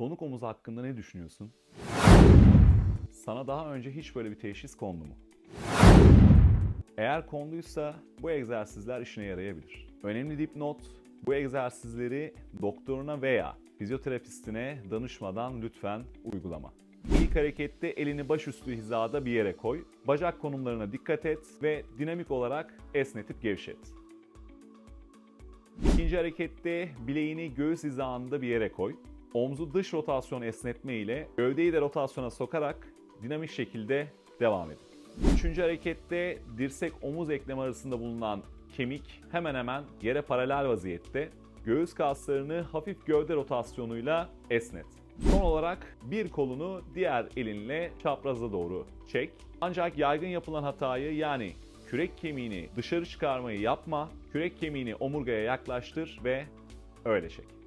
Donuk omuz hakkında ne düşünüyorsun? Sana daha önce hiç böyle bir teşhis kondu mu? Eğer konduysa bu egzersizler işine yarayabilir. Önemli dipnot, bu egzersizleri doktoruna veya fizyoterapistine danışmadan lütfen uygulama. İlk harekette elini başüstü hizada bir yere koy, bacak konumlarına dikkat et ve dinamik olarak esnetip gevşet. İkinci harekette bileğini göğüs hizasında bir yere koy. Omzu dış rotasyon esnetme ile gövdeyi de rotasyona sokarak dinamik şekilde devam edin. Üçüncü harekette dirsek omuz eklem arasında bulunan kemik hemen hemen yere paralel vaziyette. Göğüs kaslarını hafif gövde rotasyonuyla esnet. Son olarak bir kolunu diğer elinle çapraza doğru çek. Ancak yaygın yapılan hatayı yani kürek kemiğini dışarı çıkarmayı yapma. Kürek kemiğini omurgaya yaklaştır ve öyle çek.